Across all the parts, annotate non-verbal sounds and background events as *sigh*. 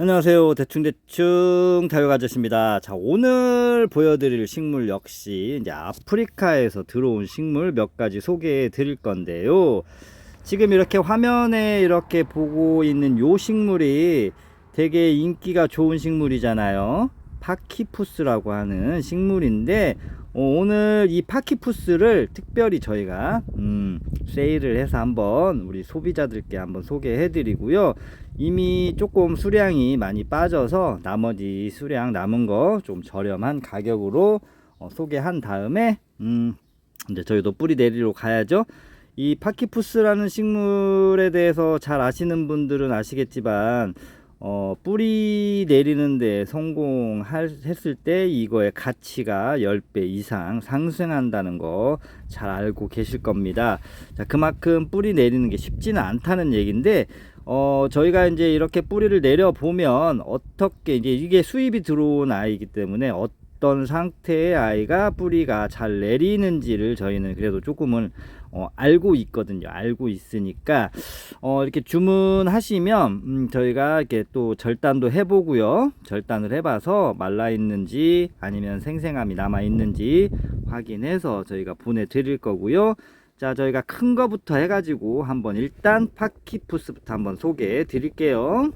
안녕하세요. 대충대충 다육 아저씨입니다. 자, 오늘 보여드릴 식물 역시 이제 아프리카에서 들어온 식물 몇 가지 소개해 드릴 건데요. 지금 이렇게 화면에 이렇게 보고 있는 요 식물이 되게 인기가 좋은 식물이잖아요. 파키푸스라고 하는 식물인데 어, 오늘 이 파키푸스를 특별히 저희가 음, 세일을 해서 한번 우리 소비자들께 한번 소개해 드리고요. 이미 조금 수량이 많이 빠져서 나머지 수량 남은 거 좀 저렴한 가격으로 어, 소개한 다음에 음, 이제 저희도 뿌리 내리러 가야죠. 이 파키푸스라는 식물에 대해서 잘 아시는 분들은 아시겠지만 어, 뿌리 내리는데 성공했을 때 이거의 가치가 10배 이상 상승한다는 거 잘 알고 계실 겁니다. 자, 그만큼 뿌리 내리는 게 쉽지는 않다는 얘기인데 어, 저희가 이제 이렇게 뿌리를 내려 보면 어떻게 이제 이게 수입이 들어온 아이기 때문에 어떤 상태의 아이가 뿌리가 잘 내리는지를 저희는 그래도 조금은 어, 알고 있거든요. 알고 있으니까 어, 이렇게 주문하시면 음, 저희가 이렇게 또 절단도 해보고요. 절단을 해봐서 말라 있는지 아니면 생생함이 남아 있는지 확인해서 저희가 보내드릴 거고요. 자, 저희가 큰 거부터 해가지고 한번 일단 파키푸스부터 한번 소개해 드릴게요.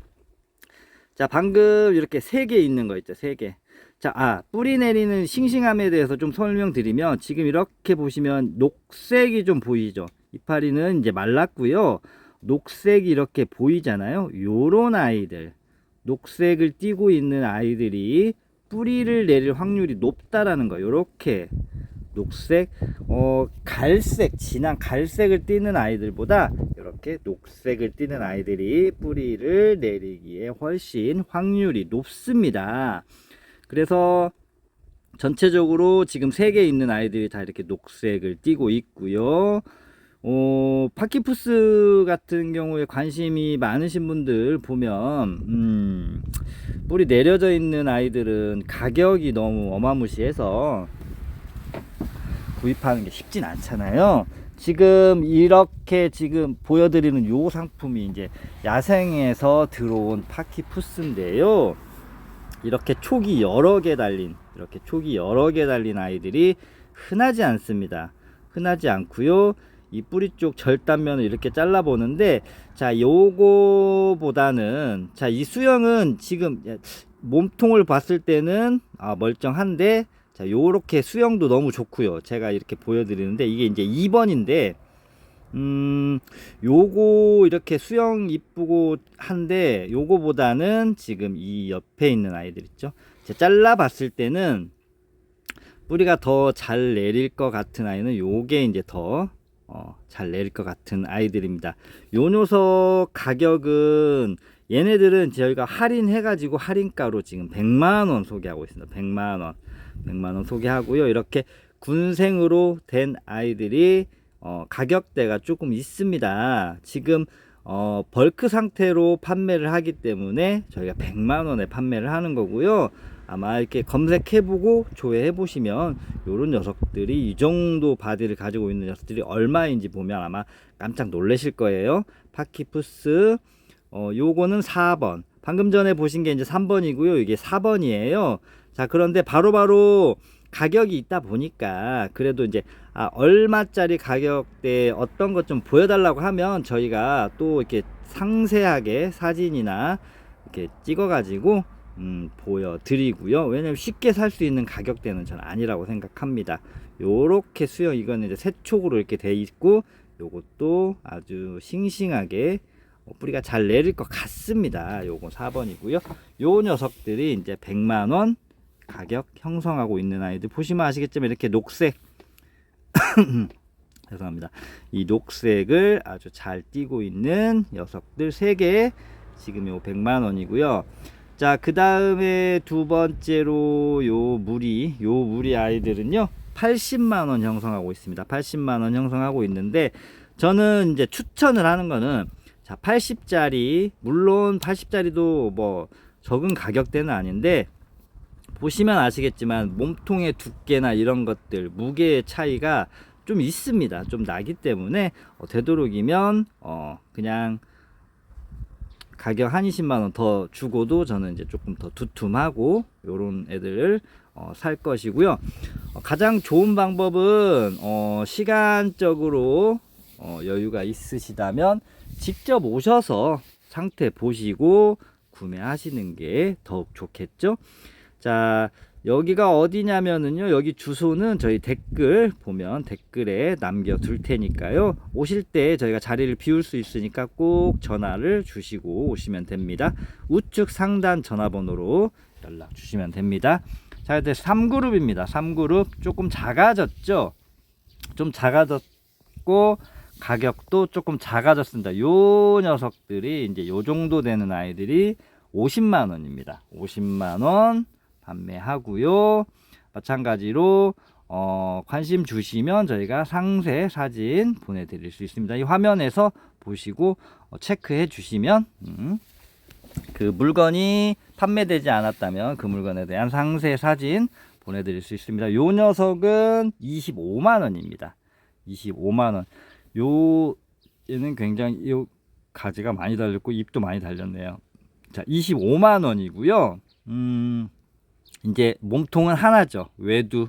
자, 방금 이렇게 세 개 있는 거 있죠, 세 개. 자, 아, 뿌리 내리는 싱싱함에 대해서 좀 설명드리면 지금 이렇게 보시면 녹색이 좀 보이죠. 이파리는 이제 말랐고요. 녹색이 이렇게 보이잖아요. 요런 아이들. 녹색을 띠고 있는 아이들이 뿌리를 내릴 확률이 높다라는 거. 요렇게 녹색, 어, 갈색, 진한 갈색을 띠는 아이들보다 이렇게 녹색을 띠는 아이들이 뿌리를 내리기에 훨씬 확률이 높습니다. 그래서 전체적으로 지금 세개 있는 아이들이 다 이렇게 녹색을 띠고 있고요. 어, 파키푸스 같은 경우에 관심이 많으신 분들 보면, 음, 뿌리 내려져 있는 아이들은 가격이 너무 어마무시해서 구입하는 게 쉽진 않잖아요. 지금 이렇게 지금 보여드리는 요 상품이 이제 야생에서 들어온 파키푸스인데요. 이렇게 촉이 여러 개 달린 이렇게 촉이 여러 개 달린 아이들이 흔하지 않습니다. 흔하지 않고요. 이 뿌리 쪽 절단면을 이렇게 잘라 보는데 자 요거보다는 자 이 수영은 지금 몸통을 봤을 때는 아, 멀쩡한데 자 요렇게 수영도 너무 좋고요. 제가 이렇게 보여드리는데 이게 이제 2번인데 음, 요거 이렇게 수영 이쁘고 한데 요거보다는 지금 이 옆에 있는 아이들 있죠. 제가 잘라 봤을 때는 뿌리가 더 잘 내릴 것 같은 아이는 요게 이제 더 어, 잘 내릴 것 같은 아이들입니다. 요 녀석 가격은 얘네들은 저희가 할인해 가지고 할인가로 지금 100만 원 소개하고 있습니다. 100만 원. 100만 원 소개하고요. 이렇게 군생으로 된 아이들이 어, 가격대가 조금 있습니다. 지금 어, 벌크 상태로 판매를 하기 때문에 저희가 100만 원에 판매를 하는 거고요. 아마 이렇게 검색해보고 조회해보시면 요런 녀석들이 이 정도 바디를 가지고 있는 녀석들이 얼마인지 보면 아마 깜짝 놀라실 거예요. 파키푸스, 어, 요거는 4번. 방금 전에 보신 게 이제 3번이고요. 이게 4번이에요. 자, 그런데 바로 바로 가격이 있다 보니까 그래도 이제 아, 얼마짜리 가격대 어떤 것 좀 보여달라고 하면 저희가 또 이렇게 상세하게 사진이나 이렇게 찍어가지고 음, 보여드리고요. 왜냐면 쉽게 살 수 있는 가격대는 전 아니라고 생각합니다. 요렇게 수영 이거는 이제 세촉으로 이렇게 돼 있고 요것도 아주 싱싱하게 어, 뿌리가 잘 내릴 것 같습니다. 요거 4번이고요. 요 녀석들이 이제 100만 원 가격 형성하고 있는 아이들 보시면 아시겠지만 이렇게 녹색 *laughs* 죄송합니다. 이 녹색을 아주 잘 띄고 있는 녀석들 3개 지금 요 100만 원이고요. 자, 그 다음에 두 번째로 요 무리, 요 무리 아이들은요, 80만 원 형성하고 있습니다. 80만 원 형성하고 있는데, 저는 이제 추천을 하는 거는, 자, 80짜리, 물론 80짜리도 뭐 적은 가격대는 아닌데, 보시면 아시겠지만, 몸통의 두께나 이런 것들, 무게의 차이가 좀 있습니다. 좀 나기 때문에, 어, 되도록이면, 어, 그냥, 가격 한 20만 원 더 주고도 저는 이제 조금 더 두툼하고 요런 애들을 어, 살 것이고요. 어, 가장 좋은 방법은 어, 시간적으로 어, 여유가 있으시다면 직접 오셔서 상태 보시고 구매하시는 게 더욱 좋겠죠. 자, 여기가 어디냐면은요. 여기 주소는 저희 댓글 보면 댓글에 남겨 둘 테니까요. 오실 때 저희가 자리를 비울 수 있으니까 꼭 전화를 주시고 오시면 됩니다. 우측 상단 전화번호로 연락 주시면 됩니다. 자, 이제 3그룹입니다. 3그룹 조금 작아졌죠? 좀 작아졌고 가격도 조금 작아졌습니다. 요 녀석들이 이제 요 정도 되는 아이들이 50만 원입니다. 50만 원 판매하고요. 마찬가지로 어, 관심 주시면 저희가 상세 사진 보내드릴 수 있습니다. 이 화면에서 보시고 어, 체크해 주시면 음, 그 물건이 판매되지 않았다면 그 물건에 대한 상세 사진 보내드릴 수 있습니다. 요 녀석은 25만 원입니다. 25만 원. 요 얘는 굉장히 요 가지가 많이 달렸고 잎도 많이 달렸네요. 자, 25만 원이고요. 음, 이제 몸통은 하나죠. 외두.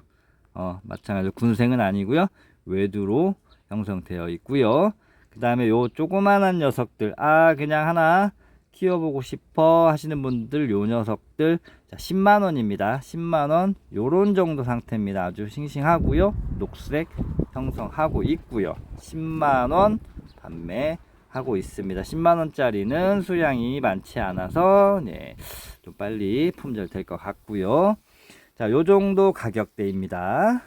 어, 마찬가지로 군생은 아니고요. 외두로 형성되어 있고요. 그 다음에 요 조그만한 녀석들. 아, 그냥 하나 키워보고 싶어 하시는 분들 요 녀석들 자, 10만 원입니다. 10만 원. 요런 정도 상태입니다. 아주 싱싱하고요. 녹색 형성하고 있고요. 10만 원 판매 하고 있습니다. 10만 원짜리는 수량이 많지 않아서 네. 좀 빨리 품절 될 것 같고요. 자, 요 정도 가격대입니다.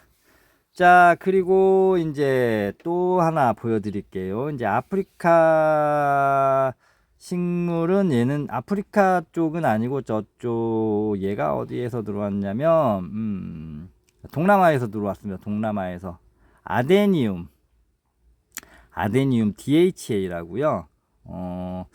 자, 그리고 이제 또 하나 보여드릴게요. 이제 아프리카 식물은 얘는 아프리카 쪽은 아니고 저쪽 얘가 어디에서 들어왔냐면 음, 동남아에서 들어왔습니다. 동남아에서 아데니움 아데니움 DHA라고요. 어,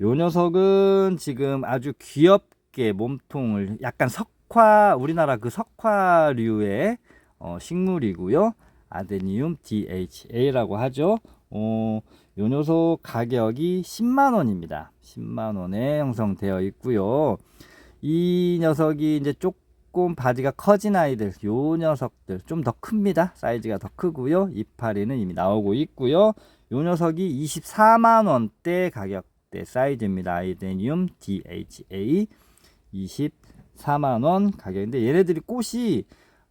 요 녀석은 지금 아주 귀엽게 몸통을 약간 석화 우리나라 그 석화류의 어, 식물이고요. 아데니움 DHA라고 하죠. 어, 요 녀석 가격이 10만 원입니다. 10만 원에 형성되어 있고요. 이 녀석이 이제 조금 바지가 커진 아이들, 요 녀석들 좀 더 큽니다. 사이즈가 더 크고요. 이파리는 이미 나오고 있고요. 요 녀석이 24만 원대 가격대 사이즈입니다. 아이데니움 DHA 24만 원 가격인데 얘네들이 꽃이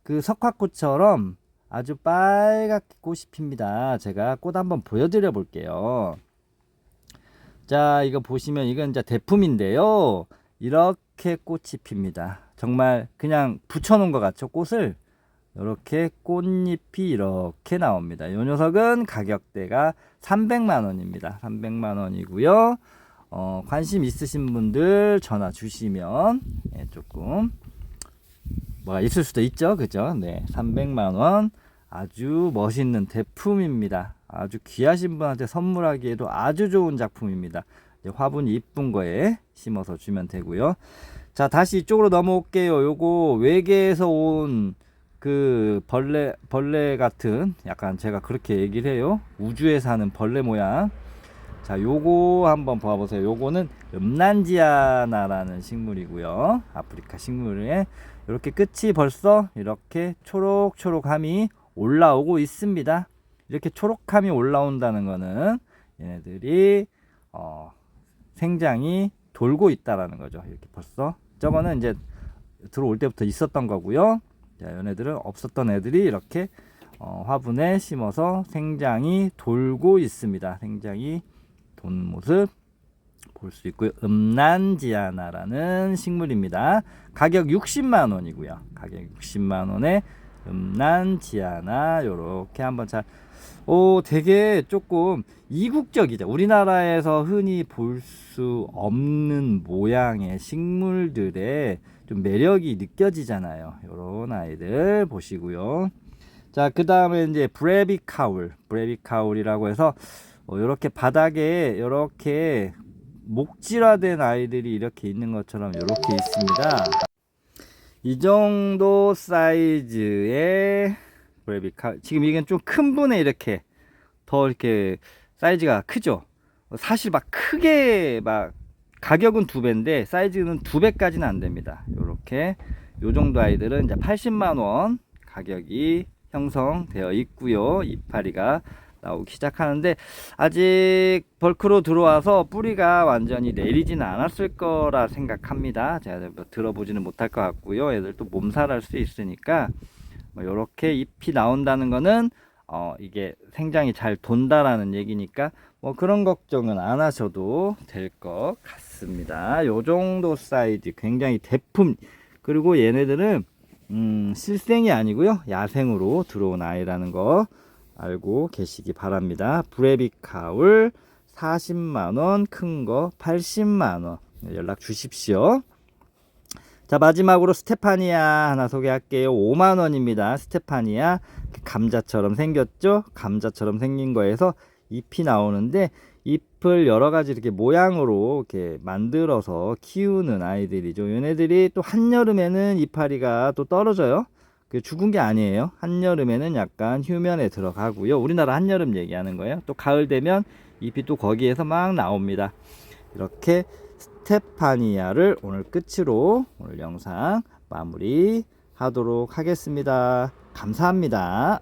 그 석화꽃처럼 아주 빨갛게 꽃이 핍니다. 제가 꽃 한번 보여드려 볼게요. 자, 이거 보시면 이건 이제 대품인데요. 이렇게 꽃이 핍니다. 정말 그냥 붙여놓은 것 같죠? 꽃을. 이렇게 꽃잎이 이렇게 나옵니다. 이 녀석은 가격대가 300만 원입니다. 300만 원이고요. 어, 관심 있으신 분들 전화 주시면 예, 조금 뭐가 있을 수도 있죠. 그죠? 네. 300만 원. 아주 멋있는 대품입니다. 아주 귀하신 분한테 선물하기에도 아주 좋은 작품입니다. 화분이 이쁜 거에 심어서 주면 되고요. 자, 다시 이쪽으로 넘어올게요. 요거 외계에서 온 그 벌레 벌레 같은 약간 제가 그렇게 얘기를 해요. 우주에 사는 벌레 모양. 자, 요거 한번 봐 보세요. 요거는 음란지아나라는 식물이고요. 아프리카 식물에 이렇게 끝이 벌써 이렇게 초록초록함이 올라오고 있습니다. 이렇게 초록함이 올라온다는 거는 얘네들이 어, 생장이 돌고 있다라는 거죠. 이렇게 벌써 저거는 이제 들어올 때부터 있었던 거고요. 자, 얘네들은 없었던 애들이 이렇게 어, 화분에 심어서 생장이 돌고 있습니다. 생장이 돈 모습 볼 수 있고요. 음란지아나라는 식물입니다. 가격 60만 원이고요. 가격 60만 원에 음란지아나 요렇게 한번 잘 오, 되게 조금 이국적이죠. 우리나라에서 흔히 볼 수 없는 모양의 식물들의 좀 매력이 느껴지잖아요. 요런 아이들 보시고요. 자, 그 다음에 이제 브레비 카울, 브레비 카울이라고 해서 어, 이렇게 바닥에 이렇게 목질화된 아이들이 이렇게 있는 것처럼 이렇게 있습니다. 이 정도 사이즈의 브레비 카울. 지금 이건 좀 큰 분에 이렇게 더 이렇게 사이즈가 크죠. 사실 막 크게 막 가격은 두 배인데 사이즈는 두 배까지는 안 됩니다. 요렇게 요 정도 아이들은 이제 80만 원 가격이 형성되어 있고요. 이파리가 나오기 시작하는데 아직 벌크로 들어와서 뿌리가 완전히 내리지는 않았을 거라 생각합니다. 제가 뭐 들어보지는 못할 것 같고요. 애들 또 몸살할 수 있으니까 뭐 이렇게 잎이 나온다는 거는 어 이게 생장이 잘 돈다라는 얘기니까 뭐 그런 걱정은 안 하셔도 될 것 같습니다. 요 정도 사이즈 굉장히 대품 그리고 얘네들은 음, 실생이 아니고요 야생으로 들어온 아이라는 거 알고 계시기 바랍니다. 브레비 카울 40만원, 큰 거 80만원 연락 주십시오. 자, 마지막으로 스테파니아 하나 소개할게요. 5만원입니다. 스테파니아. 감자처럼 생겼죠? 감자처럼 생긴 거에서 잎이 나오는데, 잎을 여러 가지 이렇게 모양으로 이렇게 만들어서 키우는 아이들이죠. 얘네들이 또 한여름에는 이파리가 또 떨어져요. 그 죽은 게 아니에요. 한여름에는 약간 휴면에 들어가고요. 우리나라 한여름 얘기하는 거예요. 또 가을 되면 잎이 또 거기에서 막 나옵니다. 이렇게 스테파니아를 오늘 끝으로 오늘 영상 마무리 하도록 하겠습니다. 감사합니다.